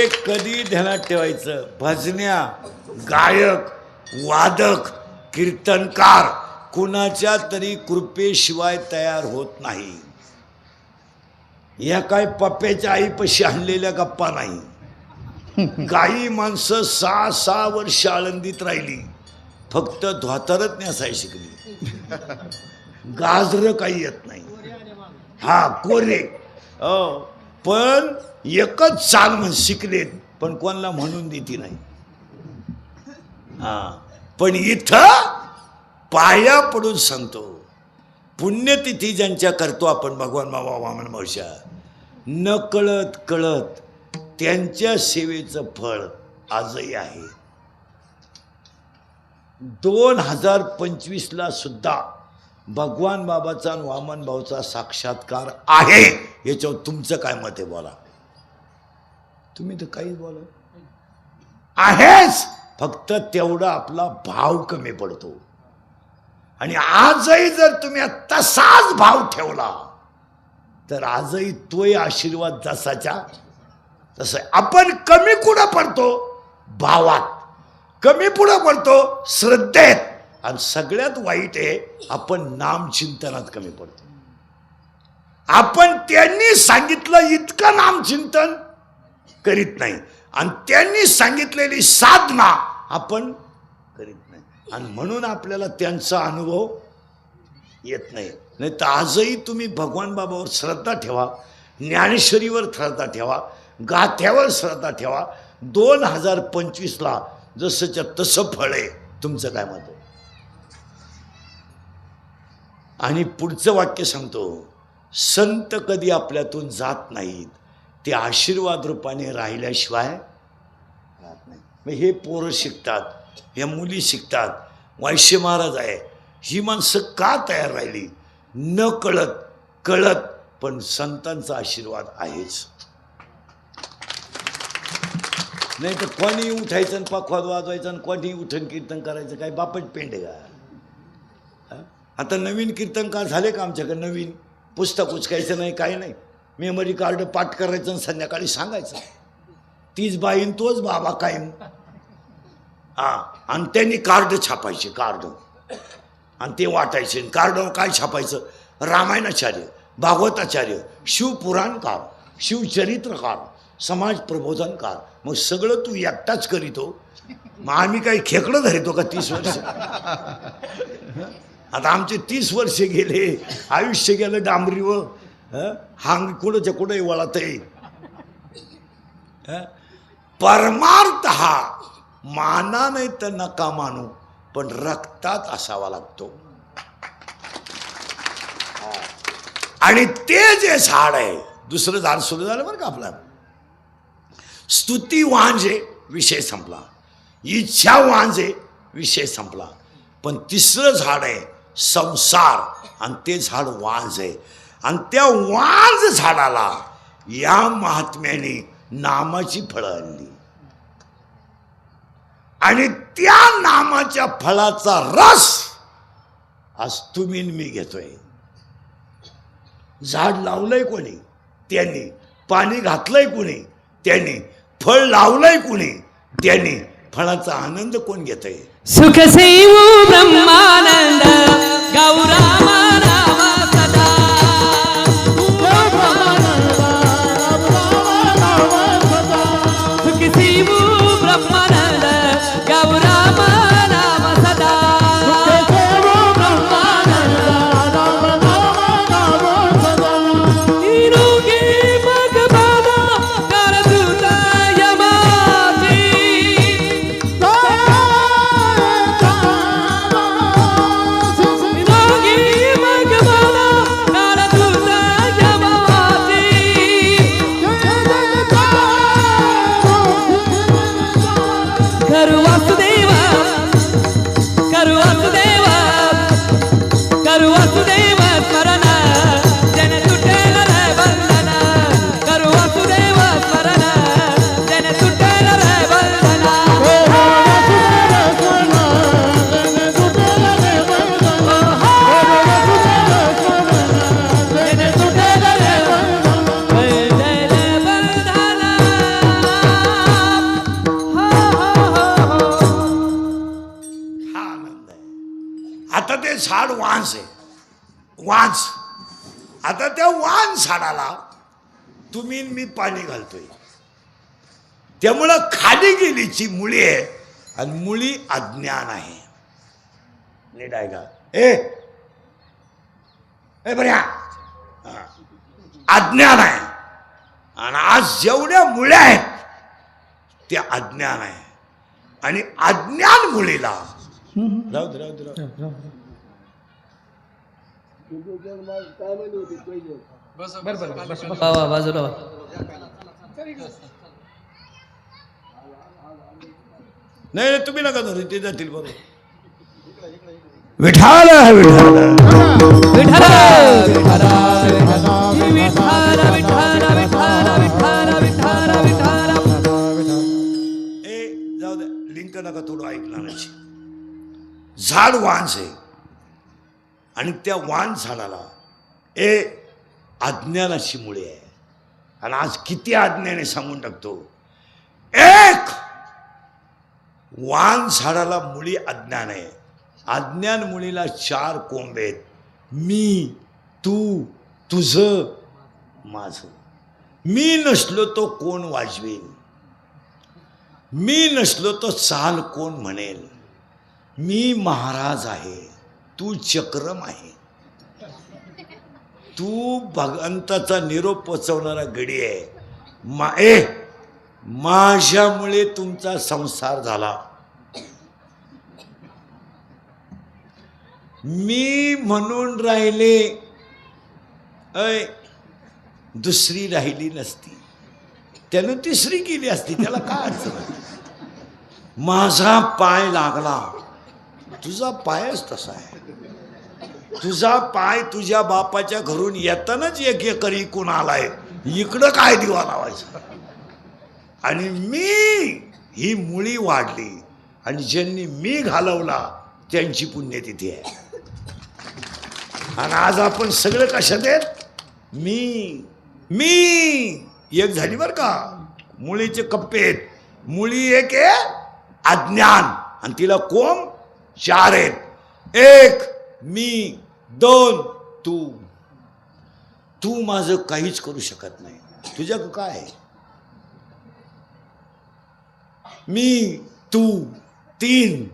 हे कधी ध्यानात ठेवायचं? भजन्या गायक वादक कीर्तनकार कुणाच्या तरी कृपेशिवाय तयार होत नाही. या काय पप्प्याच्या आईपाशी आणलेल्या गप्पा नाही. काही माणसं सहा सहा वर्ष आळंदीत राहिली. फक्त धोतरच नेसाय शिकली. गाजर काही येत नाही. हा कोरे. हो. पण एकच चाल म्हण शिकलेत पण कोणाला म्हणून देती नाही. हा. पण इथं पाया पडून सांगतो. पुण्यतिथी ज्यांच्या करतो आपण भगवान बाबा वामन मावशा न कळत कळत त्यांच्या सेवेचं फळ आजही आहे. दोन हजार पंचवीसला सुद्धा भगवान बाबाचा आणि वामन भाऊचा साक्षात्कार आहे. याच्यावर तुमचं काय मत आहे बोला. तुम्ही तर काहीच बोला. आहेच. फक्त तेवढा आपला भाव कमी पडतो. आणि आजही जर तुम्ही तसाच भाव ठेवला तर आजही तोही आशीर्वाद जसाच्या तसं. आपण कमी कुठं पडतो? भावात. कमी पुढं पडतो? श्रद्धेत. आणि सगळ्यात वाईट आहे आपण नामचिंतनात कमी पडतो. आपण त्यांनी सांगितलं इतकं नामचिंतन करीत नाही. आणि त्यांनी सांगितलेली साधना आपण करीत नाही. आणि म्हणून आपल्याला त्यांचा अनुभव येत नाही. नाही तर आजही तुम्ही भगवान बाबावर श्रद्धा ठेवा ज्ञानेश्वरीवर श्रद्धा ठेवा गाथ्यावर श्रद्धा ठेवा. दोन हजार पंचवीसला जसंच्या तसं फळ आहे. तुमचं काय मत आहे? आणि पुढचं वाक्य सांगतो संत कधी आपल्यातून जात नाहीत ते आशीर्वाद रूपाने राहिल्याशिवाय राहत नाही मग हे पोरं शिकतात या मुली शिकतात वायश्य महाराज आहे ही माणसं का तयार राहिली? न कळत कळत पण संतांचा आशीर्वाद आहेच. नाही तर कोणी उठायचं आणि पखवाद वाजवायचं आणि कोणी उठण कीर्तन करायचं काय बापट पेंड का? आता नवीन कीर्तनकार झाले का आमच्याकडे? नवीन. पुस्तक उचकायचं नाही काय नाही. मेमरी कार्ड पाठ करायचं आणि संध्याकाळी सांगायचं. तीच बाईन तोच बाबा कायम. हा आणि त्यांनी कार्ड छापायचे कार्ड. आणि ते वाटायचे कार्डवर काय छापायचं? रामायणाचार्य भागवताचार्य शिवपुराणकार शिवचरित्रकार समाज प्रबोधनकार. मग सगळं तू एकटाच करीतो? मग आम्ही काही खेकडं धरितो का तीस वर्ष? आता आमचे तीस वर्ष गेले आयुष्य गेलं डांबरीवर हं? हांग कुठंच्या कुठंही वळत आहे परमार्थ हा माना नाही तर नका मानू पण रक्तात असावा लागतो. आणि ते जे झाड आहे दुसरं झाड सुरू झालं बरं का आपलं? स्तुती वांजे विषय संपला. इच्छा वांजे विषय संपला. पण तिसरं झाड आहे संसार. आणि ते झाड वांज आहे. आणि त्या वांज झाडाला या महात्म्याने नामाची फळं आणली. आणि त्या नामाच्या फळाचा रस आज तुम्ही मी घेतोय. झाड लावलंय कोणी? त्यांनी. पाणी घातलंय कोणी? त्यांनी. फळ लावलंय कोणी? त्यांनी. फळाचा आनंद कोण घेतोय? सुखसेव ब्रह्मानंद. आता त्या वान झाडाला तुम्ही मी पाणी घालतोय. त्यामुळं खाली गेलीची मुळी आहे आणि मुळी अज्ञान आहे. नीट आहे का? ए! बऱ्या हा. अज्ञान आहे. आणि आज जेवढ्या मुळ्या आहेत त्या अज्ञान आहे. आणि अज्ञान मुलीला राहू दे राहू दे. वा बाजूला वा. नाही तुम्ही नका धरू ते जातील बरोबर विठाल विठाल विठ्ठल विठ्ठल ए जाऊ दे लिंक नका थोडं ऐकणाराची झाड वांस आहे आणि त्या वाण झाडाला. ए अज्ञानाची मुळे आहे. आणि आज किती अज्ञाने सांगून टाकतो. एक वान झाडाला मुळी अज्ञान आहे. अज्ञान मुळीला चार कोंब आहेत. मी तू तुझं माझं. मी नसलो तो कोण वाजवेन? मी नसलो तो चाल कोण म्हणेल? मी महाराज आहे. तू चक्रम आहे. तू भगवंताचा निरोप पोचवणारा गडी आहे. मा ए माझ्यामुळे तुमचा संसार झाला. मी म्हणून राहिले अय दुसरी राहिली नसती. त्यानं तिसरी केली असती त्याला काय अडचण? माझा पाय लागला. तुझा पायच तसा आहे. तुझा पाय तुझ्या बापाच्या घरून येतानाच एक एकर इकून आलाय. इकडं काय दिवा लावायचा? आणि मी ही मुळी वाढली. आणि ज्यांनी मी घालवला त्यांची पुण्यतिथी आहे. आणि आज आपण सगळं कशात आहेत? मी मी एक झाली बरं का? मुळीचे कप्पे आहेत. मुळी एक आहे अज्ञान. आणि तिला कोंब चार आहेत एक मी दोन तू. तू माझं काहीच करू शकत नाही. तुझ्या काय आहे? मी तू तीन.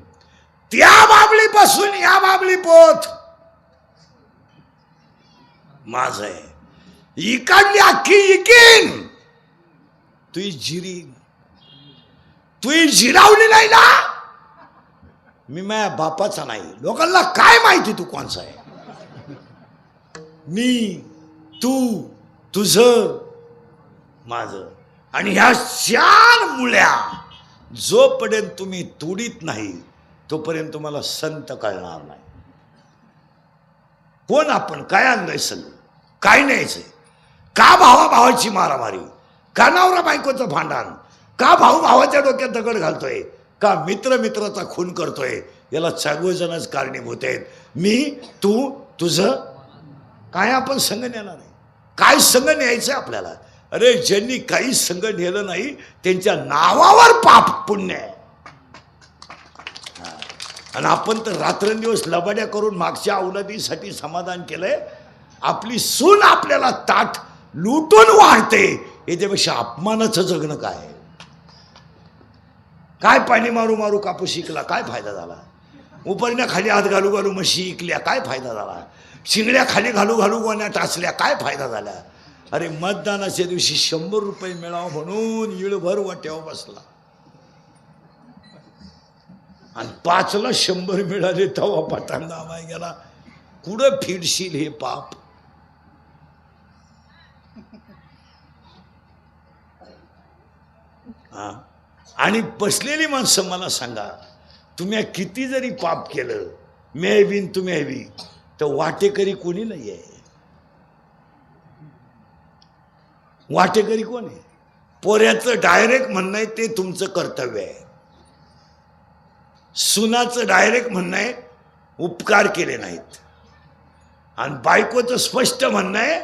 त्या बाबलीपासून या बाबली पोत माझ आहे. इकडली अख्खी इकीन. तुही जिरी तुही जिरावली नाही ना? मी माझ्या बापाचा नाही. लोकांना काय माहिती तू कोणचा आहे? मी तू तुझ माझ. आणि ह्या चार मुळ्या जोपर्यंत तुम्ही तोडीत नाही तोपर्यंत तुम्हाला संत कळणार नाही. कोण आपण? काय आणलंय सगळं? काय न्यायचंय? का भावा भावाची मारामारी? का नवरा बायकोचं भांडण? का भाऊ भावाच्या डोक्यात दगड घालतोय? का मित्र मित्राचा खून करतोय? याला सगळेजणच कारणीभूत आहेत. मी तू तुझं काय आपण संघ नेणार आहे? काय संघ न्यायचं आपल्याला? अरे ज्यांनी काही संघ नेलं नाही त्यांच्या नावावर पाप पुण्य आहे. आणि आपण तर रात्रंदिवस लबाड्या करून मागच्या अवलादीसाठी समाधान केलंय. आपली सून आपल्याला ताट लुटून वाढते. याच्यापेक्षा अपमानाचं जगणं काय आहे? काय पाणी मारू मारू कापूस शिकला? काय फायदा झाला? उपरण्या खाली हात घालू घालू म्हशी इकल्या काय फायदा झाला? शिंगड्या खाली घालू घालू गोण्या टाचल्या काय फायदा झाला? अरे मतदानाच्या दिवशी शंभर रुपये मिळावं म्हणून इळभर वाट्यावर बसला. आणि पाचला शंभर मिळाले तवा पटांना आवाय गेला. कुठं फिरशील हे पाप? हा? आणि बसलेली माणसं मला सांगा तुम्ही किती जरी पाप केलं मे बिन तुम्ही बी तर वाटेकरी कोणी नाही आहे? वाटेकरी कोण आहे? पोऱ्याचं डायरेक्ट म्हणणं आहे ते तुमचं कर्तव्य आहे. सुनाचं डायरेक्ट म्हणणं आहे उपकार केले नाहीत. आणि बायकोचं स्पष्ट म्हणणं आहे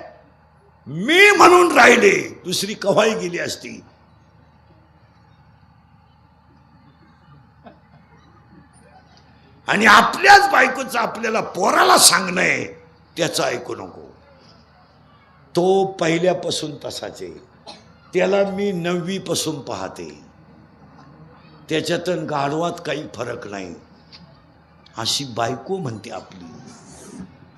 मी म्हणून राहिले दुसरी कवाई गेली असती. आणि आपल्याच बायकोचं आपल्याला पोराला सांगणं आहे त्याचं ऐकू नको. तो पहिल्यापासून तसाच आहे. त्याला मी नववीपासून पाहते. त्याच्यातून गाढवात काही फरक नाही. अशी बायको म्हणते आपली.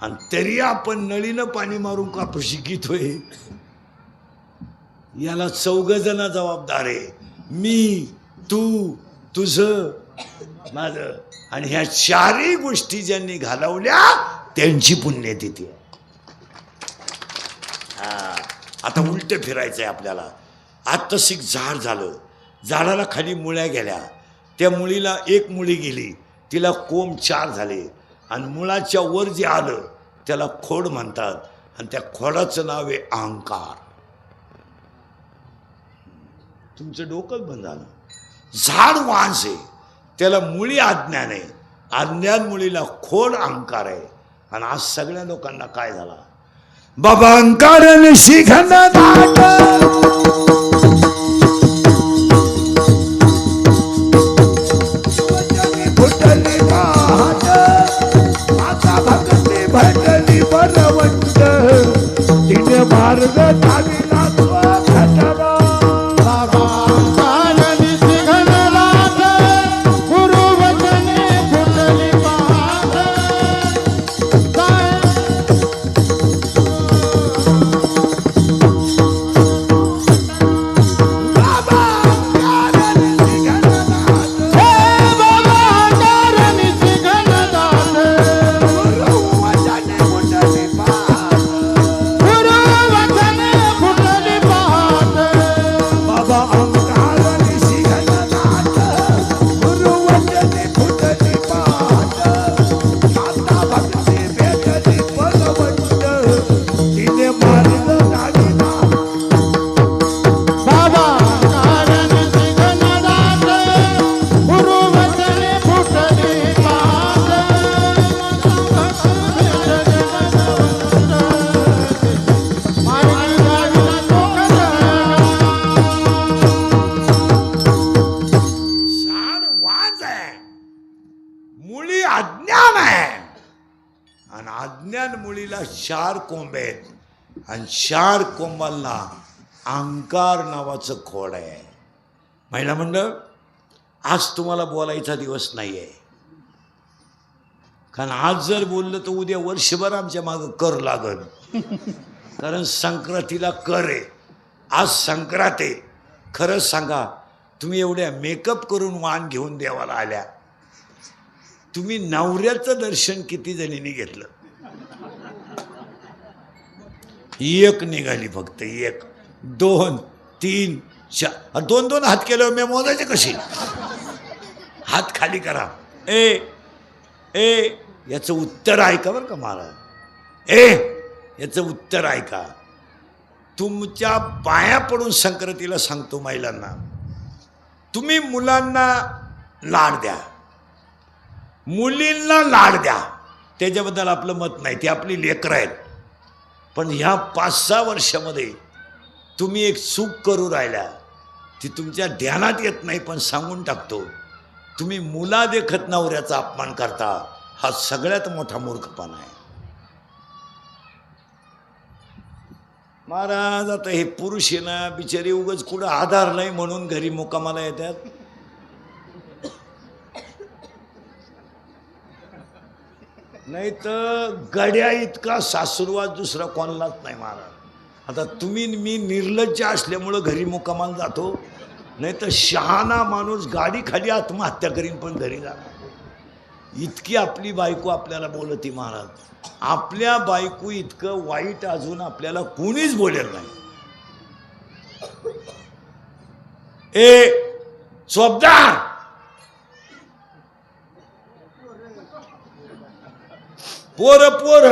आणि तरी आपण नळीनं पाणी मारून कापूशी शिकितोय याला चौघजण जबाबदार आहे. मी तू तुझ माझ. आणि ह्या चारही गोष्टी ज्यांनी घालवल्या त्यांची पुण्यतिथी हा. आता उलट फिरायचं आहे आपल्याला आत्ताशिक झाड झालं. झाडाला खाली मुळ्या गेल्या. त्या मुळीला एक मुळी गेली. तिला कोंब चार झाले. आणि मुळाच्या वर जे आलं त्याला खोड म्हणतात. आणि त्या खोडाचं नाव आहे अहंकार तुमचं डोकंच बंद झालं. झाड वांस आहे. त्याला मुळी अज्ञान आहे अज्ञान मुळीला खोल अहंकार आहे. आणि आज सगळ्या लोकांना काय झाला? बाबा अहंकार शिखन भटली बरवंत तिने मार्ग चाली अज्ञान आहे. आणि अज्ञान मुलीला शार कोंब आहेत. आणि शार कोंबाला अंकार नावाचं खोड आहे. महिला मंडळ आज तुम्हाला बोलायचा दिवस नाही आहे कारण आज जर बोललं तर उद्या वर्षभर आमच्या मागं कर लागल. कारण संक्रांतीला कर आहे. आज संक्रांत आहे. खरंच सांगा तुम्ही एवढ्या मेकअप करून वाण घेऊन देवाला आल्या. तुम्ही नवऱ्याचं दर्शन किती जणींनी घेतलं? एक निघाली फक्त एक. दोन तीन चार. दोन दोन हात केल्यावर मी मोजायचे कशी हात खाली करा. ए ए याचं उत्तर ऐका बरं का महाराज. ए याचं उत्तर ऐका. तुमच्या पाया पडून संक्रांतीला सांगतो महिलांना तुम्ही मुलांना लाड द्या. मुलींना लाड द्या. त्याच्याबद्दल आपलं मत नाही. ते आपली लेकरं आहेत. पण ह्या पाच सहा वर्षामध्ये तुम्ही एक चूक करू राहिल्या ती तुमच्या ध्यानात येत नाही पण सांगून टाकतो. तुम्ही मुला देखत नवऱ्याचा अपमान करता. हा सगळ्यात मोठा मूर्खपणा आहे. महाराज आता हे पुरुष आहे ना बिचारी उगच कुठं आधार नाही म्हणून घरी मुकामाला येतात. नाही तर गड्या इतका सासुरवाद दुसरा कोणालाच नाही महाराज आता तुम्ही मी निर्लज्ज असल्यामुळं घरी मुकामाला जातो. नाही तर शहाणा माणूस गाडी खाली आत्महत्या करीन पण घरी जाणार इतकी आपली बायको आपल्याला बोलती महाराज. आपल्या बायको इतकं वाईट अजून आपल्याला कोणीच बोलेल नाही. ए चोपदार! पोर पोर.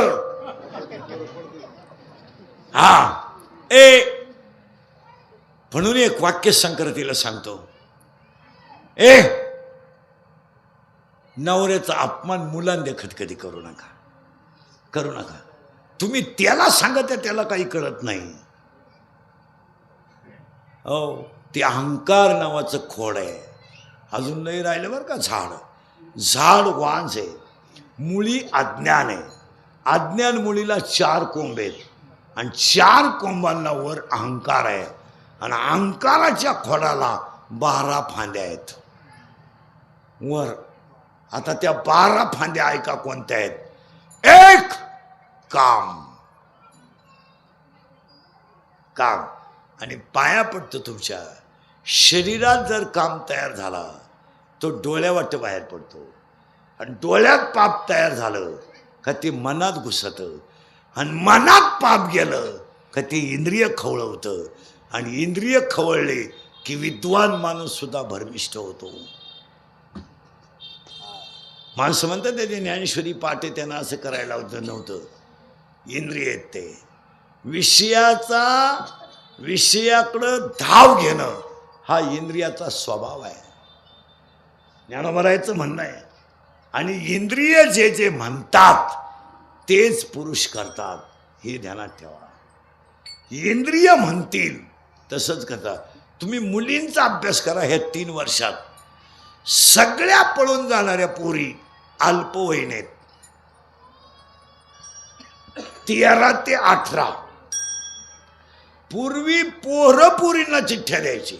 हा. ए. म्हणून एक वाक्य संक्रांतीला सांगतो. ए. नवऱ्याचा अपमान मुलांदेखत कधी करू नका. करू नका. तुम्ही त्याला सांगत त्याला काही कळत नाही. हो ते अहंकार नावाचं खोड आहे. अजून नाही राहिलं बरं का झाड. झाड वांज आहे. मुळी अज्ञान आहे. अज्ञान मुळीला चार कोंब आहेत. आणि चार कोंबांना वर अहंकार आहे. आणि अहंकाराच्या खोडाला बारा फांद्या आहेत. वर आता त्या बारा फांद्या ऐका कोणत्या आहेत? एक काम. काम. आणि पाया पडतो तुमच्या. शरीरात जर काम तयार झाला तो डोळ्या वाटतं बाहेर पडतो. आणि डोळ्यात पाप तयार झालं का ते मनात घुसतं. आणि मनात पाप गेलं का ते इंद्रिय खवळवतं. आणि इंद्रिय खवळले की विद्वान माणूस सुद्धा भरमिष्ठ होतो. माणसं म्हणतात त्याचे ज्ञानेश्वरी पाटे त्यांना असं करायला होतं नव्हतं. इंद्रिय आहेत ते. विषयाचा विषयाकडं धाव घेणं हा इंद्रियाचा स्वभाव आहे. ज्ञानोबरायचं म्हणणं आहे आणि इंद्रिय जे जे म्हणतात तेच पुरुष करतात. हे ध्यानात ठेवा. इंद्रिय म्हणतील तसंच करतात. तुम्ही मुलींचा अभ्यास करा ह्या तीन वर्षात. सगळ्या पळून जाणाऱ्या पोरी अल्पवयीन आहेत तेरा ते अठरा. पूर्वी पोरं पोरींना चिठ्ठ्या द्यायची.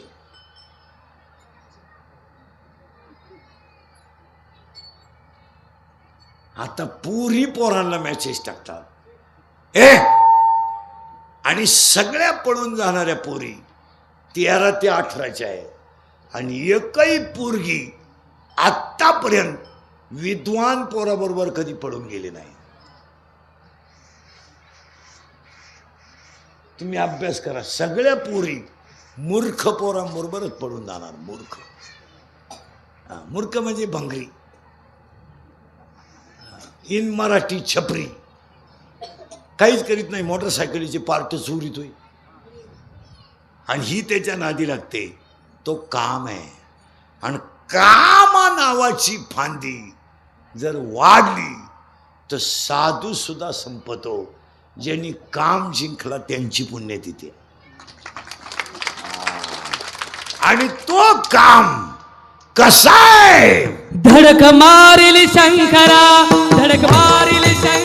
आता पुरी पोरांना मेसेज टाकतात. ए आणि सगळ्या पळून जाणाऱ्या पोरी तेरा ते अठराच्या आहे आणि एकही पोरगी आत्तापर्यंत विद्वान पोराबरोबर कधी पडून गेले नाही. तुम्ही अभ्यास करा. सगळ्या पोरी मूर्ख पोरांबरोबरच पडून जाणार मूर्ख. मूर्ख म्हणजे भंगरी. इन मराठी छपरी. काहीच करीत नाही मोटरसायकलीचे पार्ट होई आणि ही त्याच्या नादी लागते. तो काम आहे. आणि कामा नावाची फांदी जर वाढली तर साधू सुद्धा संपतो ज्यांनी काम जिंकला त्यांची पुण्य तिथे. आणि तो काम कसा आहे धडक मारिल शंकरा धडक मारिल शंकरा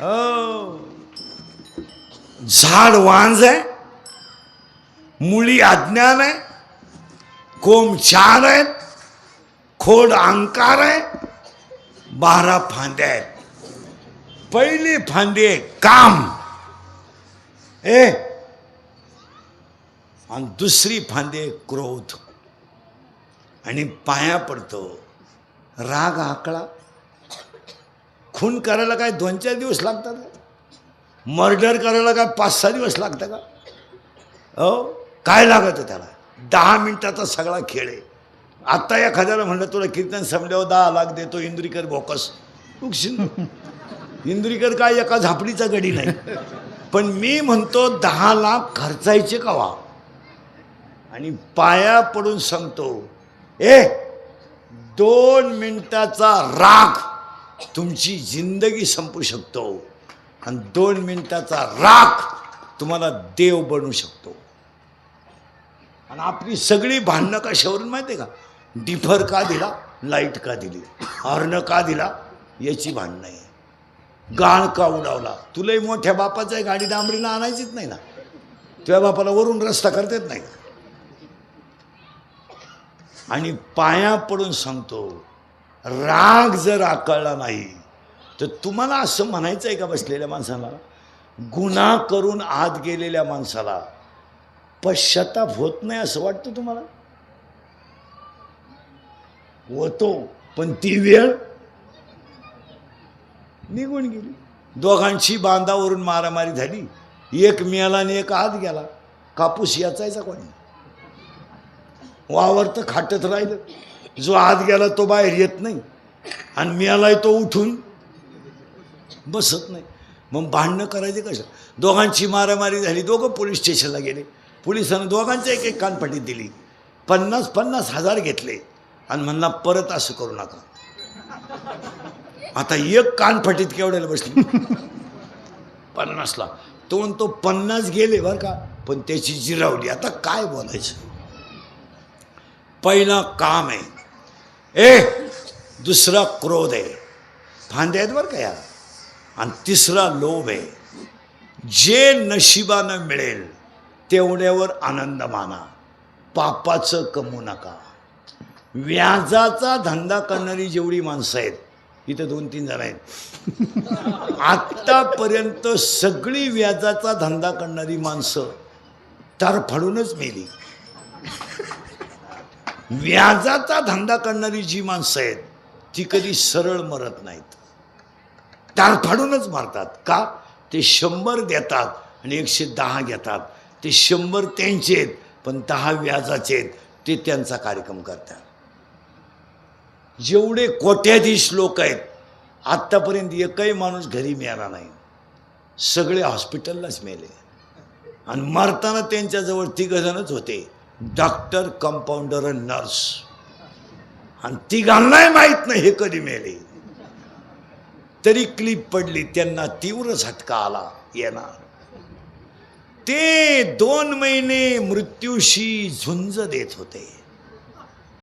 हो. झाड वांज आहे मुळी अज्ञान आहे कोम चार आहेत खोड अंकार आहे बारा फांद्या आहेत. पहिली फांदी आहे काम. ए आणि दुसरी फांदी आहे क्रोध. आणि पाया पडतो राग आकळा. खून करायला काय दोन चार दिवस लागतात? का मर्डर करायला काय पाच सहा दिवस लागतं का? हो? काय लागतं त्याला? दहा मिनिटाचा सगळा खेळ आहे. आत्ता एखाद्याला म्हणलं तुला कीर्तन संपल्यावर दहा लाख देतो इंद्रिकर बोकस. उगशील इंद्रिकर काय एका झापडीचा गडी नाही. पण मी म्हणतो दहा लाख खर्चायचे कवा आणि पाया पडून सांगतो ए दोन मिनिटाचा राग तुमची जिंदगी संपू शकतो. आणि दोन मिनिटाचा राग तुम्हाला देव बनू शकतो. आणि आपली सगळी भांडणं कशावरून माहिती आहे का? डिफर का दिला लाइट का दिली हॉर्न का दिला याची भांडणं आहे. गाण का उडावला? तुलाही मोठ्या बापाचं आहे गाडी डांबरीला आणायचीच नाही ना. तुझ्या बापाला वरून रस्ता करता येत नाही. आणि पाया पडून सांगतो राग जर आकळला नाही तर तुम्हाला असं म्हणायचं आहे का बसलेल्या माणसाला? गुन्हा करून आत गेलेल्या माणसाला पश्चाताप होत नाही असं वाटतं तुम्हाला? होतो पण ती वेळ निघून गेली. दोघांची बांधावरून मारामारी झाली. एक मेला आणि एक आत गेला. कापूस याचायचा कोणी? वावर तर खाटत राहिलं. जो आत गेला तो बाहेर येत नाही. आणि मिळालाय तो उठून बसत नाही. मग भांडणं करायचे कशा? दोघांची मारामारी झाली दोघं पोलीस स्टेशनला गेले. पोलिसांना दोघांच्या एक एक कानफटीत दिली. पन्नास पन्नास हजार घेतले. आणि म्हणला परत असं करू नका. आता एक कानफटीत केवढ्याला बसली? पन्नासला. तो म्हणतो पन्नास गेले बरं का पण त्याची जिरावली. आता काय बोलायचं? पहिला काम आहे ए दुसरा क्रोध आहे. फांदे आहेत बरं का या. आणि तिसरा लोभ आहे. जे नशिबानं मिळेल तेवढ्यावर आनंद माना. पापाचं कमवू नका. व्याजाचा धंदा करणारी जेवढी माणसं आहेत इथं दोन तीन जण आहेत. आत्तापर्यंत सगळी व्याजाचा धंदा करणारी माणसं तरफडूनच मेली. व्याजाचा धंदा करणारी जी माणसं आहेत ती कधी सरळ मरत नाहीत. तारफाडूनच मारतात. का? ते शंभर देतात आणि एकशे दहा घेतात. ते शंभर त्यांचे आहेत पण दहा व्याजाचे आहेत ते त्यांचा कार्यक्रम करतात. जेवढे कोट्याधीश लोक आहेत आत्तापर्यंत एकही माणूस घरी मिळाला नाही. सगळे हॉस्पिटललाच मेले. आणि मरताना त्यांच्याजवळ तिघजणच होते. डॉक्टर कंपाऊंडर आणि नर्स. आणि तिघांनाही माहीत नाही हे कधी मेले. तरी क्लिप पडली त्यांना तीव्र झटका आला येणार. ते दोन महिने मृत्यूशी झुंज देत होते.